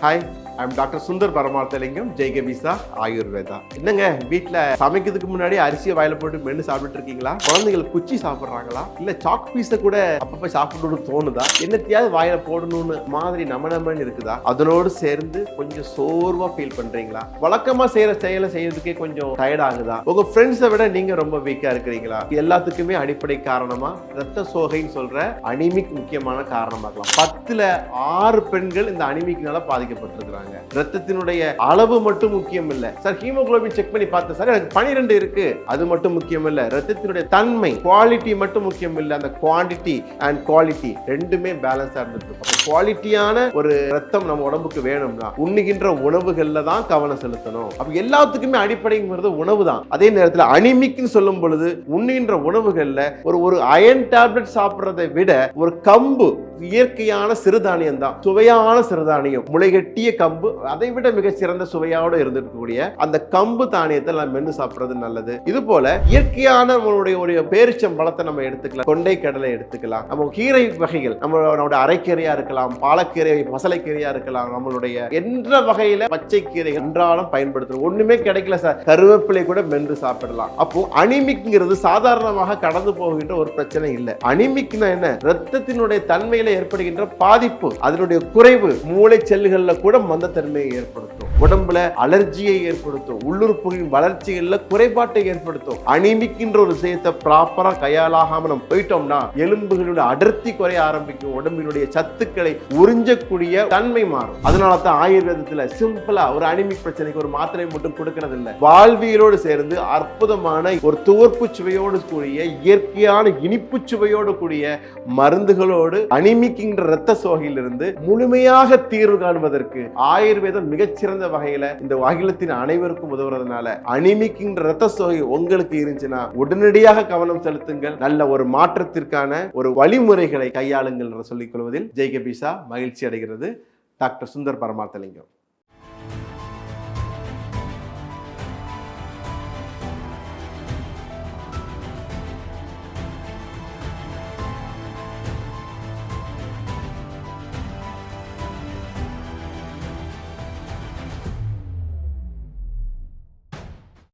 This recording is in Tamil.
は。ஐம் டாக்டர் சுந்தர் பரமார்த்தலிங்கம் ஜெய்கபிசா ஆயுர்வேதா என்னங்க வீட்ல சமைக்கிறதுக்கு முன்னாடி அரிசியை வாயில போட்டு மென்னு சாப்பிட்டு இருக்கீங்களா குழந்தைகள் குச்சி சாப்பிடுறாங்களா? இல்ல சாக் பீஸை கூட போய் சாப்பிடணும்னு தோணுதா? என்னத்தையாவது வாயில போடணும்னு மாதிரி நம்ம நம்மன்னு இருக்குதா? அதனோடு சேர்ந்து கொஞ்சம் சோர்வா ஃபீல் பண்றீங்களா? வழக்கமா செய்யற செயலை செய்யறதுக்கே கொஞ்சம் டயர்ட் ஆகுதா? உங்க ஃப்ரெண்ட்ஸை விட நீங்க ரொம்ப வீக்கா இருக்கிறீங்களா? எல்லாத்துக்குமே அடிப்படை காரணமா ரத்த சோகைன்னு சொல்ற அனிமிக் முக்கியமான காரணமாகலாம் பத்துல ஆறு பெண்கள் இந்த அனிமிக்னால பாதிக்கப்பட்டிருக்கிறாங்க. ரத்தத்தினுடைய அளவு மட்டும் முக்கியம் இல்ல சார் ஹீமோகுளோபின் செக் பண்ணி பார்த்தேன். சார் எனக்கு பனிரெண்டு இருக்கு. அது மட்டும் முக்கியம் இல்ல ரத்தத்தினுடைய தன்மை குவாலிட்டி மட்டும் முக்கியம் இல்ல அந்த குவாண்டிட்டி அண்ட் குவாலிட்டி ரெண்டுமே பேலன்ஸா இருந்துட்டு இருக்கும். குவாலிட்டியான ஒரு ரத்தம் நம்ம உடம்புக்கு வேணும்னா உண்ணுகின்ற உணவுகள்ல தான் கவனம் செலுத்தணும். அப்ப எல்லாத்துக்குமே அடிப்படைங்கிறது உணவு தான். அதே நேரத்தில் அனிமிக்னு சொல்லும் பொழுது உண்ணுகின்ற உணவுகள்ல ஒரு ஒரு அயன் டேப்லெட் சாப்பிட்றதை விட ஒரு கம்பு இயற்கையான சிறுதானியம் தான் சுவையான சிறுதானியம். முளைகட்டிய கம்பு அதை விட மிக சிறந்த சுவையோடு இருந்திருக்கக்கூடிய அந்த கம்பு தானியத்தை நம்ம மென்று சாப்பிடுறது நல்லது. இது போல இயற்கையான நம்மளுடைய ஒரு பேரிச்சம் பழத்தை நம்ம எடுத்துக்கலாம். கொண்டை கடலை எடுத்துக்கலாம். நம்ம கீரை வகைகள் நம்மளோட அரைக்கீரையா இருக்கலாம் பாலக்கீரை மசலைக்கீரையா இருக்கலாம் நம்மளுடைய என்ற வகையில பச்சை கீரைகள் அன்றாடம் பயன்படுத்தணும் ஒண்ணுமே கிடைக்கல சார். கருவேப்பிலை கூட மென்று சாப்பிடலாம். அப்போ அனிமிக்ங்கிறது சாதாரணமாக கடந்து போகின்ற ஒரு பிரச்சனை இல்லை. அனிமிக்னா என்ன? ரத்தத்தினுடைய தன்மையில ஏற்படுகின்ற பாதிப்பு அதனுடைய குறைவு மூளை செல்லுகள்ல கூட மந்தத்தன்மையை ஏற்படுத்தும். உடம்புல அலர்ஜியை ஏற்படுத்தும் உள்ளுறுப்புகளின் வளர்ச்சிகள்ல குறைபாட்டை ஏற்படுத்தும். அனிமிக்கின்ற ஒரு விஷயத்தை ப்ராப்பரா கையாளாகாம நம்ம போயிட்டோம்னா எலும்புகளுடைய அடர்த்தி குறைய ஆரம்பிக்கும் உடம்பினுடைய சத்துக்களை உறிஞ்சக்கூடிய தன்மை மாறும். அதனால தான் ஆயுர்வேதத்துல சிம்பிளா ஒரு அனிமிக் பிரச்சனைக்கு ஒரு மாத்திரை மட்டும் கொடுக்கறது இல்லை வாழ்வியலோடு சேர்ந்து அற்புதமான ஒரு துவர்ப்பு சுவையோடு கூடிய இயற்கையான இனிப்பு சுவையோடு கூடிய மருந்துகளோடு அனிமிக்கின்ற இரத்த சோகையிலிருந்து முழுமையாக தீர்வு காணுவதற்கு ஆயுர்வேதம் மிகச்சிறந்த வகையில இந்த அகிலத்தின் அனைவருக்கும் உதவுறதுனால அனிமிக்கின்ற ரத்த சோகை உங்களுக்கு இருந்துச்சுன்னா உடனடியாக கவனம் செலுத்துங்கள். நல்ல ஒரு மாற்றத்திற்கான ஒரு வழிமுறைகளை கையாளுங்கள் என்று சொல்லிக் கொள்வதில் ஜெய்கபிசா மகிழ்ச்சி அடைகிறது. டாக்டர் சுந்தர் பரமார்த்தலிங்கம்.